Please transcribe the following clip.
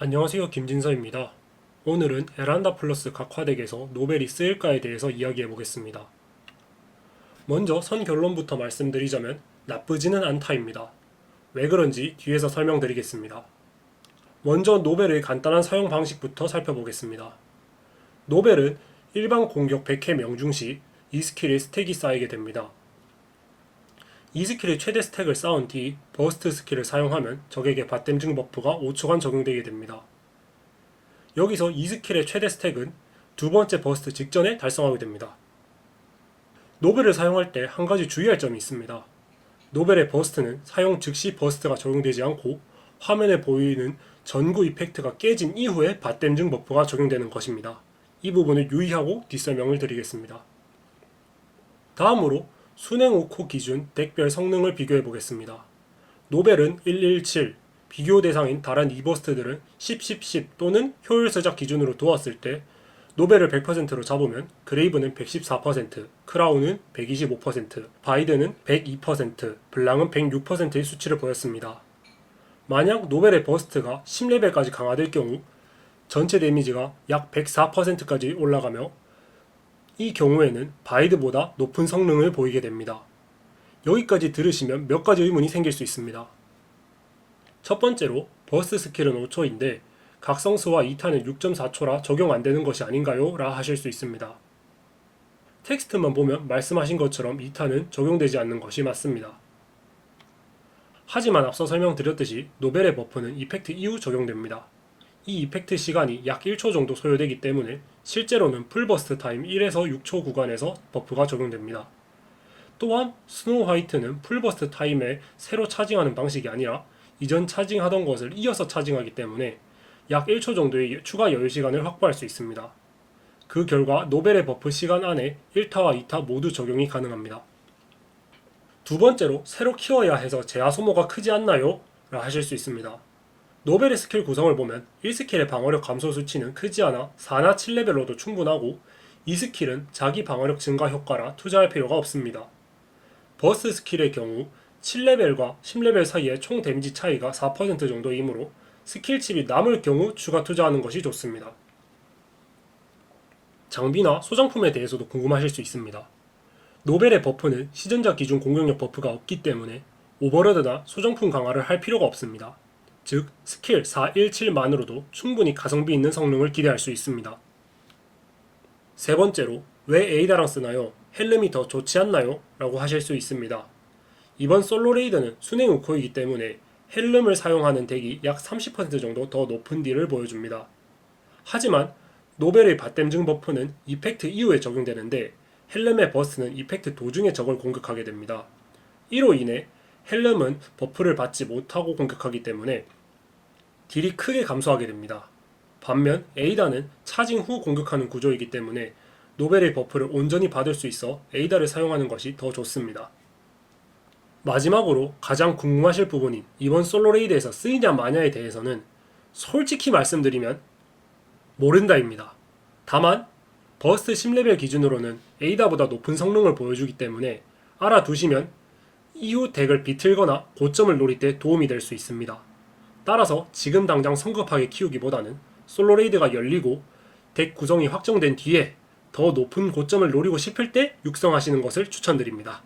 안녕하세요 김진서입니다. 오늘은 에란다 플러스 각화덱에서 노벨이 쓰일까에 대해서 이야기해 보겠습니다. 먼저 선 결론부터 말씀드리자면 나쁘지는 않다입니다. 왜 그런지 뒤에서 설명드리겠습니다. 먼저 노벨의 간단한 사용 방식부터 살펴보겠습니다. 노벨은 일반 공격 100회 명중 시 이 스킬의 스택이 쌓이게 됩니다. 이 스킬의 최대 스택을 쌓은 뒤 버스트 스킬을 사용하면 적에게 받댐증 버프가 5초간 적용되게 됩니다. 여기서 이 스킬의 최대 스택은 두 번째 버스트 직전에 달성하게 됩니다. 노벨을 사용할 때 한 가지 주의할 점이 있습니다. 노벨의 버스트는 사용 즉시 버스트가 적용되지 않고 화면에 보이는 전구 이펙트가 깨진 이후에 받댐증 버프가 적용되는 것입니다. 이 부분을 유의하고 뒷설명을 드리겠습니다. 다음으로 순행 5코 기준 덱별 성능을 비교해 보겠습니다. 노벨은 117, 비교 대상인 다른 2버스트들은 10, 10, 10 또는 효율 서작 기준으로 두었을 때 노벨을 100%로 잡으면 그레이브는 114%, 크라운은 125%, 바이든은 102%, 블랑은 106%의 수치를 보였습니다. 만약 노벨의 버스트가 10레벨까지 강화될 경우 전체 데미지가 약 104%까지 올라가며 이 경우에는 바이드보다 높은 성능을 보이게 됩니다. 여기까지 들으시면 몇 가지 의문이 생길 수 있습니다. 첫 번째로 버스 스킬은 5초인데 각성수와 2탄은 6.4초라 적용 안 되는 것이 아닌가요? 라 하실 수 있습니다. 텍스트만 보면 말씀하신 것처럼 2탄은 적용되지 않는 것이 맞습니다. 하지만 앞서 설명드렸듯이 노벨의 버프는 이펙트 이후 적용됩니다. 이 이펙트 시간이 약 1초 정도 소요되기 때문에 실제로는 풀버스트 타임 1에서 6초 구간에서 버프가 적용됩니다. 또한 스노우 화이트는 풀버스트 타임에 새로 차징하는 방식이 아니라 이전 차징하던 것을 이어서 차징하기 때문에 약 1초 정도의 추가 여유 시간을 확보할 수 있습니다. 그 결과 노벨의 버프 시간 안에 1타와 2타 모두 적용이 가능합니다. 두 번째로 새로 키워야 해서 제야 소모가 크지 않나요? 라 하실 수 있습니다. 노벨의 스킬 구성을 보면 1스킬의 방어력 감소 수치는 크지 않아 4나 7레벨로도 충분하고 이 스킬은 자기 방어력 증가 효과라 투자할 필요가 없습니다. 버스 스킬의 경우 7레벨과 10레벨 사이의 총 데미지 차이가 4% 정도이므로 스킬 칩이 남을 경우 추가 투자하는 것이 좋습니다. 장비나 소장품에 대해서도 궁금하실 수 있습니다. 노벨의 버프는 시전자 기준 공격력 버프가 없기 때문에 오버로드나 소장품 강화를 할 필요가 없습니다. 즉 스킬 417만으로도 충분히 가성비 있는 성능을 기대할 수 있습니다. 세 번째로 왜 에이다랑 쓰나요? 헬름이 더 좋지 않나요? 라고 하실 수 있습니다. 이번 솔로 레이드는 순행 우코이기 때문에 헬름을 사용하는 덱이 약 30% 정도 더 높은 딜을 보여줍니다. 하지만 노벨의 받댐증 버프는 이펙트 이후에 적용되는데 헬름의 버스는 이펙트 도중에 적을 공격하게 됩니다. 이로 인해 헬름은 버프를 받지 못하고 공격하기 때문에 딜이 크게 감소하게 됩니다. 반면 에이다는 차징 후 공격하는 구조이기 때문에 노벨의 버프를 온전히 받을 수 있어 에이다를 사용하는 것이 더 좋습니다. 마지막으로 가장 궁금하실 부분인 이번 솔로 레이드에서 쓰이냐 마냐에 대해서는 솔직히 말씀드리면 모른다입니다. 다만 버스트 10레벨 기준으로는 에이다보다 높은 성능을 보여주기 때문에 알아두시면 이후 덱을 비틀거나 고점을 노릴 때 도움이 될 수 있습니다. 따라서 지금 당장 성급하게 키우기보다는 솔로 레이드가 열리고 덱 구성이 확정된 뒤에 더 높은 고점을 노리고 싶을 때 육성하시는 것을 추천드립니다.